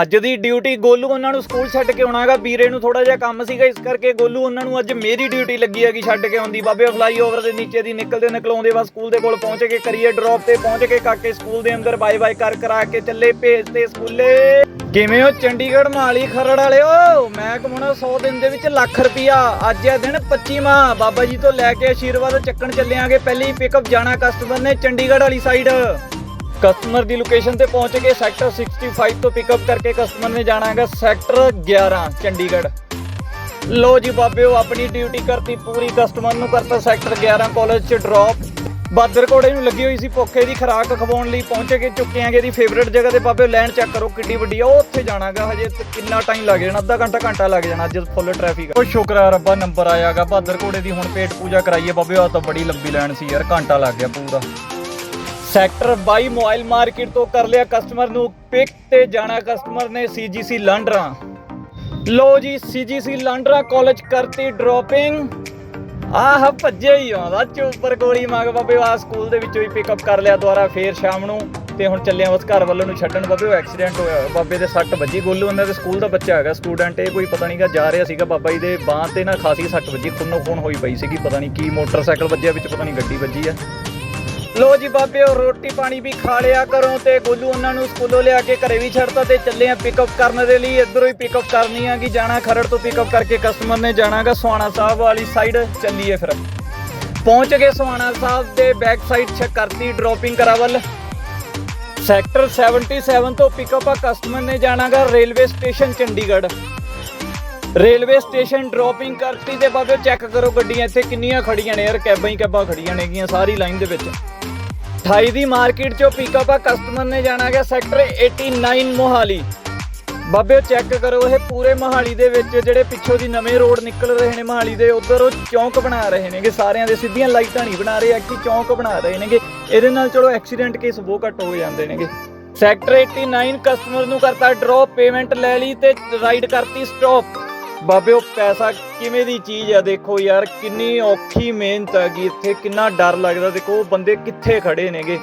ਅੱਜ ਦੀ ਡਿਊਟੀ ਗੋਲੂ ਉਹਨਾਂ ਨੂੰ ਸਕੂਲ ਛੱਡ ਕੇ ਆਉਣਾਗਾ ਵੀਰੇ ਨੂੰ ਥੋੜਾ ਜਿਹਾ ਕੰਮ ਸੀਗਾ, ਇਸ ਕਰਕੇ ਗੋਲੂ ਉਹਨਾਂ ਨੂੰ ਅੱਜ ਮੇਰੀ ਡਿਊਟੀ ਲੱਗੀ ਹੈਗੀ ਛੱਡ ਕੇ ਆਉਂਦੀ। ਬਾਬੇ ਫਲਾਈਓਵਰ ਦੇ ਨੀਚੇ ਦੀ ਨਿਕਲਦੇ ਨਿਕਲਾਉਂਦੇ ਵਾ ਸਕੂਲ ਦੇ ਕੋਲ ਪਹੁੰਚ ਕੇ ਕਰੀਏ ਡ੍ਰੌਪ ਤੇ ਪਹੁੰਚ ਕੇ ਕਾਕੇ ਸਕੂਲ ਦੇ ਅੰਦਰ ਬਾਏ ਬਾਏ ਕਰ ਕਰਾ ਕੇ ਚੱਲੇ ਭੇਜਤੇ ਸਕੂਲੇ। ਕਿਵੇਂ ਹੋ ਚੰਡੀਗੜ੍ਹ ਮਾਲੀ ਖਰੜ ਵਾਲਿਓ? ਮੈਂ ਕਮਾਉਣਾ 100 ਦਿਨ ਦੇ ਵਿੱਚ ਲੱਖ ਰੁਪਿਆ ਅੱਜ ਹੈ ਦਿਨ 25ਵਾਂ ਬਾਬਾ ਜੀ ਤੋਂ ਲੈ ਕੇ ਆਸ਼ੀਰਵਾਦ ਚੱਕਣ ਚੱਲਿਆਂਗੇ ਪਹਿਲੀ ਪਿਕਅਪ ਜਾਣਾ ਕਸਟਮਰ ਨੇ ਚੰਡੀਗੜ੍ਹ ਵਾਲੀ ਸਾਈਡ ਕਸਟਮਰ ਦੀ ਲੋਕੇਸ਼ਨ ਤੇ ਪਹੁੰਚ ਕੇ ਸੈਕਟਰ 65 ਤੋਂ ਪਿਕਅਪ ਕਰਕੇ ਕਸਟਮਰ ਨੇ ਜਾਣਾ ਹੈਗਾ ਸੈਕਟਰ 11 ਚੰਡੀਗੜ੍ਹ। ਲੋ ਜੀ ਬਾਬਿਓ, ਆਪਣੀ ਡਿਊਟੀ ਕਰਤੀ ਪੂਰੀ ਕਸਟਮਰ ਨੂੰ ਕਰਤਾ ਸੈਕਟਰ 11 ਕਾਲਜ ਚ ਡ੍ਰੌਪ ਬਾਦਰ ਕੋੜੇ ਨੂੰ ਲੱਗੀ ਹੋਈ ਸੀ ਭੁੱਖੇ ਦੀ ਖਰਾਕ ਖਵਾਉਣ ਲਈ, ਪਹੁੰਚ ਕੇ ਚੁੱਕੇ ਆਂਗੇ ਦੀ ਫੇਵਰੇਟ ਜਗ੍ਹਾ ਤੇ ਬਾਬਿਓ, ਲੈਣ ਚੈੱਕ ਕਰੋ ਕਿੱਡੀ ਵੱਡੀ ਆ ਉਹ ਉੱਥੇ ਜਾਣਾਗਾ ਹਜੇ ਕਿੰਨਾ ਟਾਈਮ ਲੱਗ ਜਾਣਾ, ਅੱਧਾ ਘੰਟਾ ਘੰਟਾ ਲੱਗ ਜਾਣਾ, ਅੱਜ ਫੁੱਲ ਟ੍ਰੈਫਿਕ ਆ। ਉਹ ਸ਼ੁਕਰ ਆ ਰੱਬਾ ਨੰਬਰ ਆਇਆਗਾ ਬਾਦਰ ਕੋੜੇ ਦੀ ਹੁਣ ਪੇਟ ਪੂਜਾ ਕਰਾਈਏ ਬਾਬਿਓ, ਆ ਤਾਂ ਬੜੀ ਲੰਬੀ ਲਾਈਨ ਸੀ ਯਾਰ, ਘੰਟਾ ਲੱਗ ਗਿਆ ਪੂਰਾ। ਸੈਕਟਰ 22 ਮੋਬਾਈਲ ਮਾਰਕੀਟ ਤੋਂ ਕਰ ਲਿਆ ਕਸਟਮਰ ਨੂੰ ਪਿਕ ਤੇ ਜਾਣਾ ਕਸਟਮਰ ਨੇ ਸੀਜੀਸੀ ਲਾਂਡਰਾ। ਲੋ ਜੀ, ਸੀਜੀਸੀ ਲਾਂਡਰਾ ਕਾਲਜ ਕਰਤੀ ਡ੍ਰੌਪਿੰਗ ਆਹ ਭੱਜੇ ਹੀ ਆਉਂਦਾ, ਚੋਪਰ ਗੋਲੀ ਮੰਗ ਬਾਬੇ ਆ ਸਕੂਲ ਦੇ ਵਿੱਚੋਂ ਹੀ ਪਿਕਅਪ ਕਰ ਲਿਆ ਦੁਬਾਰਾ ਫੇਰ ਸ਼ਾਮ ਨੂੰ। ਤੇ ਹੁਣ ਚੱਲਿਆ ਉਸ ਘਰ ਵੱਲੋਂ ਨੂੰ ਛੱਡਣ। ਬਾਬੇ, ਉਹ ਐਕਸੀਡੈਂਟ ਹੋਇਆ, ਬਾਬੇ ਦੇ ਸੱਟ ਵੱਜੀ ਗੋਲੂ, ਉਹਨਾਂ ਦੇ ਸਕੂਲ ਦਾ ਬੱਚਾ ਹੈਗਾ ਸਟੂਡੈਂਟ ਇਹ ਕੋਈ ਪਤਾ ਨਹੀਂਗਾ, ਜਾ ਰਿਹਾ ਸੀਗਾ ਬਾਬਾ ਜੀ ਦੇ ਬਾਂਹ ਤੇ ਨਾ ਖਾਸੀ ਸੱਟ ਵੱਜੀ, ਖੂਨੋ ਖੂਨ ਹੋਈ ਪਈ ਸੀਗੀ, ਪਤਾ ਨਹੀਂ ਕੀ ਮੋਟਰਸਾਈਕਲ ਵੱਜਿਆ, ਵਿੱਚ ਪਤਾ ਨਹੀਂ ਗੱਡੀ ਵੱਜੀ ਆ। ਲੋ ਜੀ ਬਾਬੇ ਉਹ ਰੋਟੀ ਪਾਣੀ ਵੀ ਖਾ ਲਿਆ ਕਰੋ ਤੇ ਗੋਲੂ ਉਹਨਾਂ ਨੂੰ ਸਕੂਲੋਂ ਲਿਆ ਕੇ ਘਰੇ ਵੀ ਛੱਡਤਾ ਤੇ ਚੱਲੇ ਆ ਪਿਕਅਪ ਕਰਨ ਦੇ ਲਈ। ਇੱਧਰੋਂ ਹੀ ਪਿਕਅਪ ਕਰਨੀ ਆ ਕਿ ਜਾਣਾ ਖਰੜ ਤੋਂ ਪਿਕਅਪ ਕਰਕੇ ਕਸਟਮਰ ਨੇ ਜਾਣਾਗਾ, ਸੁਹਾਣਾ ਸਾਹਿਬ ਵਾਲੀ ਸਾਈਡ ਚੱਲੀਏ ਫਿਰ। ਪਹੁੰਚ ਗਏ ਸੁਹਾਣਾ ਸਾਹਿਬ ਦੇ ਬੈਕ ਸਾਈਡ ਚੈੱਕ ਕਰਤੀ ਡ੍ਰੌਪਿੰਗ ਕਰਾਵਲ। ਸੈਕਟਰ 77 ਤੋਂ ਪਿਕਅਪ ਆ ਕਸਟਮਰ ਨੇ ਜਾਣਾਗਾ railway station Chandigarh. Railway station dropping ਕਰਤੀ ਤੇ ਬਾਬੇ ਚੈੱਕ ਕਰੋ ਗੱਡੀਆਂ ਇੱਥੇ ਕਿੰਨੀਆਂ ਖੜੀਆਂ ਨੇ, ਯਾਰ ਕੈਬਾਂ ਹੀ ਕੈਬਾਂ ਖੜੀਆਂ ਨੇਗੀਆਂ, ਸਾਰੀ ਲਾਈਨ ਦੇ ਵਿੱਚ। 28 ਦੀ ਮਾਰਕੀਟ ਚੋਂ ਪਿਕਅਪ ਆ ਕਸਟਮਰ ਨੇ ਜਾਣਾ ਗਿਆ ਸੈਕਟਰ 89 ਮੋਹਾਲੀ। ਬਾਬੇ ਚੈੱਕ ਕਰੋ, ਇਹ ਪੂਰੇ ਮੋਹਾਲੀ ਦੇ ਵਿੱਚ ਜਿਹੜੇ ਪਿੱਛੋਂ ਦੀ ਨਵੇਂ ਰੋਡ ਨਿਕਲ ਰਹੇ ਨੇ ਮੋਹਾਲੀ ਦੇ, ਉਧਰ ਉਹ ਚੌਂਕ ਬਣਾ ਰਹੇ ਨੇਗੇ, ਸਾਰਿਆਂ ਦੇ ਸਿੱਧੀਆਂ ਲਾਈਟਾਂ ਨਹੀਂ ਬਣਾ ਰਹੇ ਐਕਚੁਅਲੀ ਚੌਂਕ ਬਣਾ ਰਹੇ ਨੇਗੇ। ਇਹਦੇ ਨਾਲ ਚਲੋ ਐਕਸੀਡੈਂਟ ਕੇਸ ਬਹੁਤ ਘੱਟ ਹੋ ਜਾਂਦੇ ਨੇਗੇ। ਸੈਕਟਰ 89 ਕਸਟਮਰ ਨੂੰ ਕਰਤਾ ਡ੍ਰੌਪ ਪੇਮੈਂਟ ਲੈ ਲਈ ਤੇ ਰਾਈਡ ਕਰਤੀ ਸਟਾਪ ਬਾਬੇ, ਉਹ ਪੈਸਾ ਕਿਵੇਂ ਦੀ ਚੀਜ਼ ਆ? ਦੇਖੋ ਯਾਰ, ਕਿੰਨੀ ਔਖੀ ਮਿਹਨਤ ਹੈਗੀ ਇੱਥੇ, ਕਿੰਨਾ ਡਰ ਲੱਗਦਾ। ਦੇਖੋ, ਉਹ ਬੰਦੇ ਕਿੱਥੇ ਖੜੇ ਨੇਗੇ?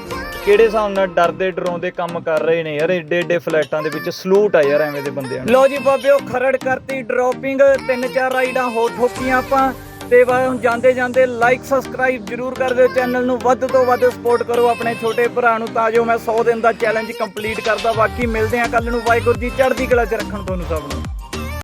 ਕਿਹੜੇ ਹਿਸਾਬ ਨਾਲ ਡਰਦੇ, ਡਰਾਉਂਦੇ ਕੰਮ ਕਰ ਰਹੇ ਨੇ ਯਾਰ? ਏਡੇ ਏਡੇ ਫਲੈਟਾਂ ਦੇ ਵਿੱਚ ਸਲੂਟ ਆ ਯਾਰ, ਐਵੇਂ ਦੇ ਬੰਦਿਆਂ ਨੂੰ। ਲੋ ਜੀ ਬਾਬੇ, ਉਹ ਖਰੜ ਕਰਤੀ ਡ੍ਰੌਪਿੰਗ ਤਿੰਨ ਚਾਰ ਰਾਈਡਾਂ ਹੋ ਠੋਕੀਆਂ ਆਪਾਂ। ਤੇ ਬਾ ਹੁਣ ਜਾਂਦੇ ਜਾਂਦੇ ਲਾਈਕ ਸਬਸਕ੍ਰਾਈਬ ਜਰੂਰ ਕਰ ਦਿਓ ਚੈਨਲ ਨੂੰ। ਵੱਧ ਤੋਂ ਵੱਧ ਸਪੋਰਟ ਕਰੋ ਆਪਣੇ ਛੋਟੇ ਭਰਾ ਨੂੰ, ਤਾਂ ਜੋ ਮੈਂ 100 ਦਿਨ ਦਾ ਚੈਲੰਜ ਕੰਪਲੀਟ ਕਰਦਾ। ਬਾਕੀ ਮਿਲਦੇ ਆ ਕੱਲ ਨੂੰ। ਵਾਹਿਗੁਰੂ ਜੀ, ਚੜ੍ਹਦੀ ਕਲਾ ਚ ਰੱਖਣ ਤੁਹਾਨੂੰ ਸਭ ਨੂੰ।